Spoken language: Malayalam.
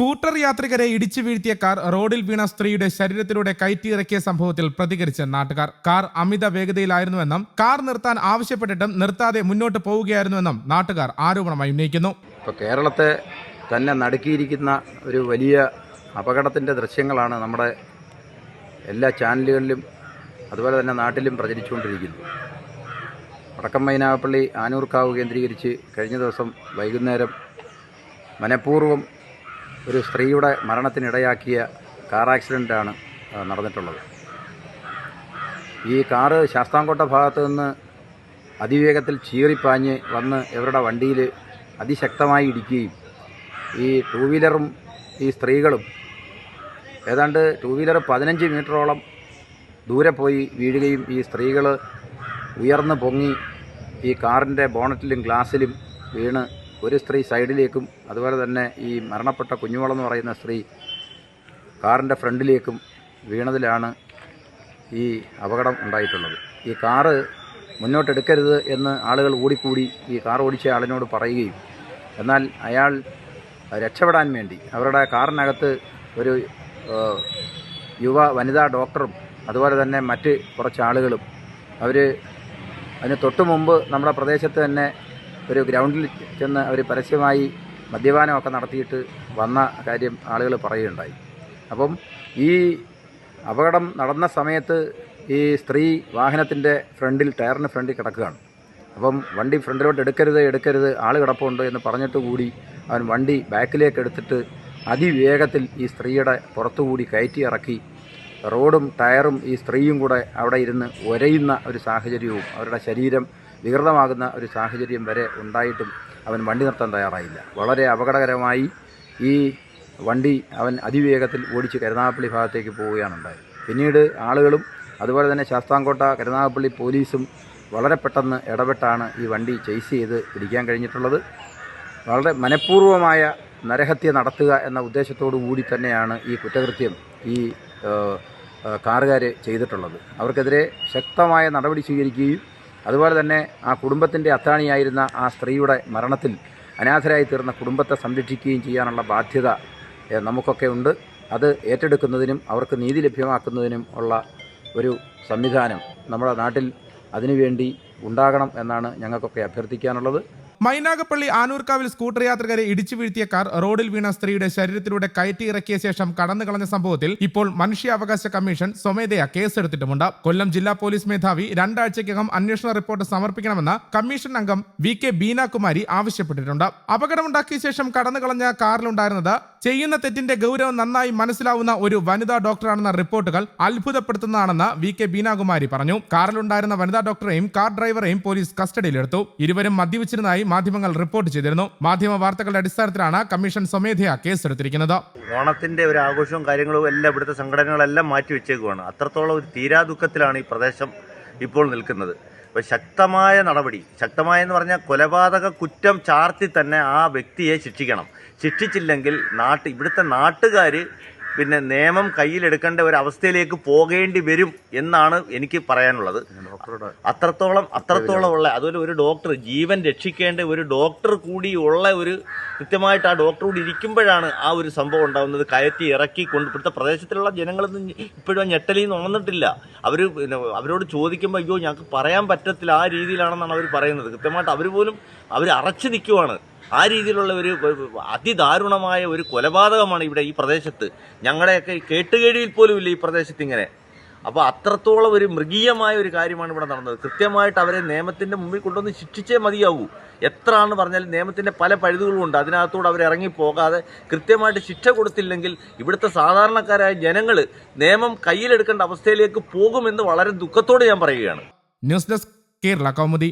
സ്കൂട്ടർ യാത്രികരെ ഇടിച്ചു വീഴ്ത്തിയ കാർ റോഡിൽ വീണ സ്ത്രീയുടെ ശരീരത്തിലൂടെ കയറ്റിയിറക്കിയ സംഭവത്തിൽ പ്രതികരിച്ച നാട്ടുകാർ. കാർ അമിത വേഗതയിലായിരുന്നുവെന്നും കാർ നിർത്താൻ ആവശ്യപ്പെട്ടിട്ടും നിർത്താതെ മുന്നോട്ട് പോവുകയായിരുന്നുവെന്നും നാട്ടുകാർ ആരോപണമായി ഉന്നയിക്കുന്നു. ഇപ്പോൾ കേരളത്തെ തന്നെ നടുക്കിയിരിക്കുന്ന ഒരു വലിയ അപകടത്തിന്റെ ദൃശ്യങ്ങളാണ് നമ്മുടെ എല്ലാ ചാനലുകളിലും അതുപോലെ തന്നെ നാട്ടിലും പ്രചരിച്ചുകൊണ്ടിരിക്കുന്നത്. വടക്കം മൈനാപ്പള്ളി ആനൂർക്കാവ് കേന്ദ്രീകരിച്ച് കഴിഞ്ഞ ദിവസം വൈകുന്നേരം മനഃപൂർവം ഒരു സ്ത്രീയുടെ മരണത്തിനിടയാക്കിയ കാർ ആക്സിഡന്റാണ് നടന്നിട്ടുള്ളത്. ഈ കാറ് ശാസ്താംകോട്ട ഭാഗത്ത് നിന്ന് അതിവേഗത്തിൽ ചീറിപ്പാഞ്ഞ് വന്ന് ഇവരുടെ വണ്ടിയിൽ അതിശക്തമായി ഇടിക്കുകയും ഈ ടൂ വീലറും ഈ സ്ത്രീകളും ഏതാണ്ട് ടൂ വീലർ പതിനഞ്ച് മീറ്ററോളം ദൂരെ പോയി വീഴുകയും ഈ സ്ത്രീകൾ ഉയർന്ന് പൊങ്ങി ഈ കാറിന്റെ ബോണറ്റിലും ഗ്ലാസ്സിലും വീണ് ഒരു സ്ത്രീ സൈഡിലേക്കും അതുപോലെ തന്നെ ഈ മരണപ്പെട്ട കുഞ്ഞുവളെന്ന് പറയുന്ന സ്ത്രീ കാറിന്റെ ഫ്രണ്ടിലേക്കും വീണതിലാണ് ഈ അപകടം ഉണ്ടായിട്ടുള്ളത്. ഈ കാറ് മുന്നോട്ടെടുക്കരുത് എന്ന് ആളുകൾ ഓടിക്കൂടി ഈ കാർ ഓടിച്ച ആളിനോട് പറയുകയും എന്നാൽ അയാൾ രക്ഷപ്പെടാൻ വേണ്ടി അവരുടെ കാറിനകത്ത് ഒരു യുവ വനിതാ ഡോക്ടറും അതുപോലെ തന്നെ മറ്റ് കുറച്ച് ആളുകളും അവർ അതിന് തൊട്ട് മുമ്പ് നമ്മുടെ പ്രദേശത്ത് തന്നെ ഒരു ഗ്രൗണ്ടിൽ ചെന്ന് അവർ പരസ്യമായി മദ്യപാനമൊക്കെ നടത്തിയിട്ട് വന്ന കാര്യം ആളുകൾ പറയുകയുണ്ടായി. അപ്പം ഈ അപകടം നടന്ന സമയത്ത് ഈ സ്ത്രീ വാഹനത്തിന്റെ ഫ്രണ്ടിൽ ടയറിന് ഫ്രണ്ടിൽ കിടക്കുകയാണ്. അപ്പം വണ്ടി ഫ്രണ്ടിലോട്ട് എടുക്കരുത് എടുക്കരുത് ആൾ കിടപ്പുണ്ട് എന്ന് പറഞ്ഞിട്ട് കൂടി അവൻ വണ്ടി ബാക്കിലേക്ക് എടുത്തിട്ട് അതിവേഗത്തിൽ ഈ സ്ത്രീയുടെ പുറത്തുകൂടി കയറ്റി ഇറക്കി. റോഡും ടയറും ഈ സ്ത്രീയും കൂടെ അവിടെ ഇരുന്ന് ഒരയുന്ന ഒരു സാഹചര്യവും അവരുടെ ശരീരം വികൃതമാകുന്ന ഒരു സാഹചര്യം വരെ ഉണ്ടായിട്ടും അവൻ വണ്ടി നിർത്താൻ തയ്യാറായില്ല. വളരെ അപകടകരമായി ഈ വണ്ടി അവൻ അതിവേഗത്തിൽ ഓടിച്ച് കരുനാഗപ്പള്ളി ഭാഗത്തേക്ക് പോവുകയാണ് ഉണ്ടായത്. പിന്നീട് ആളുകളും അതുപോലെ തന്നെ ശാസ്താംകോട്ട കരുനാഗപ്പള്ളി പോലീസും വളരെ പെട്ടെന്ന് ഇടപെട്ടാണ് ഈ വണ്ടി ചെയ്സ് ചെയ്ത് പിടിക്കാൻ കഴിഞ്ഞിട്ടുള്ളത്. വളരെ മനഃപൂർവമായ നരഹത്യ നടത്തുക എന്ന ഉദ്ദേശത്തോടു കൂടി തന്നെയാണ് ഈ കുറ്റകൃത്യം ഈ കാറുകാർ ചെയ്തിട്ടുള്ളത്. അവർക്കെതിരെ ശക്തമായ നടപടി സ്വീകരിക്കുകയും അതുപോലെ തന്നെ ആ കുടുംബത്തിന്റെ അത്താണിയായിരുന്ന ആ സ്ത്രീയുടെ മരണത്തിൽ അനാഥരായി തീർന്ന കുടുംബത്തെ സംരക്ഷിക്കുകയും ചെയ്യാനുള്ള ബാധ്യത നമുക്കൊക്കെ ഉണ്ട്. അത് ഏറ്റെടുക്കുന്നതിനും അവർക്ക് നീതി ലഭ്യമാക്കുന്നതിനും ഉള്ള ഒരു സംവിധാനം നമ്മുടെ നാട്ടിൽ അതിനുവേണ്ടി ഉണ്ടാകണം എന്നാണ് ഞങ്ങൾക്കൊക്കെ അഭ്യർത്ഥിക്കാനുള്ളത്. മൈനാഗപ്പള്ളി ആനൂർക്കാവിൽ സ്കൂട്ടർ യാത്രികരെ ഇടിച്ചു വീഴ്ത്തിയ കാർ റോഡിൽ വീണ സ്ത്രീയുടെ ശരീരത്തിലൂടെ കയറ്റി ഇറക്കിയ ശേഷം കടന്നു കളഞ്ഞ സംഭവത്തിൽ ഇപ്പോൾ മനുഷ്യാവകാശ കമ്മീഷൻ സ്വമേധയാ കേസെടുത്തിട്ടുമുണ്ട്. കൊല്ലം ജില്ലാ പോലീസ് മേധാവി രണ്ടാഴ്ചയ്ക്കകം അന്വേഷണ റിപ്പോർട്ട് സമർപ്പിക്കണമെന്ന് കമ്മീഷൻ അംഗം വി കെ ബീനാകുമാരി ആവശ്യപ്പെട്ടിട്ടുണ്ട്. അപകടമുണ്ടാക്കിയ ശേഷം കടന്നു കളഞ്ഞ കാറിലുണ്ടായിരുന്നത് ചെയ്യുന്ന തെറ്റിന്റെ ഗൗരവം നന്നായി മനസ്സിലാവുന്ന ഒരു വനിതാ ഡോക്ടറാണെന്ന റിപ്പോർട്ടുകൾ അത്ഭുതപ്പെടുത്തുന്നതാണെന്ന് വി കെ ബീനാകുമാരി പറഞ്ഞു. കാറിലുണ്ടായിരുന്ന വനിതാ ഡോക്ടറെയും കാർ ഡ്രൈവറെയും പോലീസ് കസ്റ്റഡിയിലെടുത്തു. ഇരുവരും മദ്യപിച്ചിരുന്നതായി മാധ്യമങ്ങൾ റിപ്പോർട്ട് ചെയ്തിരുന്നു. മാധ്യമ വാർത്തകളുടെ അടിസ്ഥാനത്തിലാണ് കമ്മീഷൻ സ്വമേധയാ കേസെടുത്തിരിക്കുന്നത്. ഓണത്തിന്റെ ഒരു ആഘോഷവും കാര്യങ്ങളും എല്ലാം ഇവിടുത്തെ സംഘടനകളെല്ലാം മാറ്റി വെച്ചേക്കുവാണ്. അത്രത്തോളം ഒരു തീരാ ദുഃഖത്തിലാണ് ഈ പ്രദേശം ഇപ്പോൾ നിൽക്കുന്നത്. അപ്പോൾ ശക്തമായ നടപടി ശക്തമായെന്ന് പറഞ്ഞാൽ കൊലപാതക കുറ്റം ചാർത്തി തന്നെ ആ വ്യക്തിയെ ശിക്ഷിക്കണം. ശിക്ഷിച്ചില്ലെങ്കിൽ നാട്ട് ഇവിടുത്തെ നാട്ടുകാർ പിന്നെ നിയമം കയ്യിലെടുക്കേണ്ട ഒരു അവസ്ഥയിലേക്ക് പോകേണ്ടി വരും എന്നാണ് എനിക്ക് പറയാനുള്ളത്. അത്രത്തോളം അത്രത്തോളം ഉള്ള അതുപോലെ ഒരു ഡോക്ടർ ജീവൻ രക്ഷിക്കേണ്ട ഒരു ഡോക്ടർ കൂടി ഉള്ള ഒരു കൃത്യമായിട്ട് ആ ഡോക്ടർ കൂടി ഇരിക്കുമ്പോഴാണ് ആ ഒരു സംഭവം ഉണ്ടാകുന്നത്. കയറ്റി ഇറക്കി കൊണ്ട് ഇവിടുത്തെ പ്രദേശത്തിലുള്ള ജനങ്ങളൊന്നും ഇപ്പോഴും ഞെട്ടലിൽ നിന്ന് ഉണർന്നിട്ടില്ല. അവർ പിന്നെ അവരോട് ചോദിക്കുമ്പോൾ അയ്യോ ഞങ്ങൾക്ക് പറയാൻ പറ്റത്തില്ല ആ രീതിയിലാണെന്നാണ് അവർ പറയുന്നത്. കൃത്യമായിട്ട് അവർ പോലും അവർ അറച്ചു നിൽക്കുവാണ്. ആ രീതിയിലുള്ള ഒരു ഒരു അതിദാരുണമായ ഒരു കൊലപാതകമാണ് ഇവിടെ ഈ പ്രദേശത്ത്. ഞങ്ങളുടെയൊക്കെ കേട്ടുകേടിയിൽ പോലും ഇല്ല ഈ പ്രദേശത്ത് ഇങ്ങനെ. അപ്പോൾ അത്രത്തോളം ഒരു മൃഗീയമായ ഒരു കാര്യമാണ് ഇവിടെ നടന്നത്. കൃത്യമായിട്ട് അവരെ നിയമത്തിന്റെ മുമ്പിൽ കൊണ്ടുവന്ന് ശിക്ഷിച്ചേ മതിയാവൂ. എത്ര ആണെന്ന് പറഞ്ഞാൽ നിയമത്തിന്റെ പല പഴുതുകളും ഉണ്ട്. അതിനകത്തൂടെ അവർ ഇറങ്ങി പോകാതെ കൃത്യമായിട്ട് ശിക്ഷ കൊടുത്തില്ലെങ്കിൽ ഇവിടുത്തെ സാധാരണക്കാരായ ജനങ്ങൾ നിയമം കയ്യിലെടുക്കേണ്ട അവസ്ഥയിലേക്ക് പോകുമെന്ന് വളരെ ദുഃഖത്തോടെ ഞാൻ പറയുകയാണ്. News desk Kerala Kaumudi.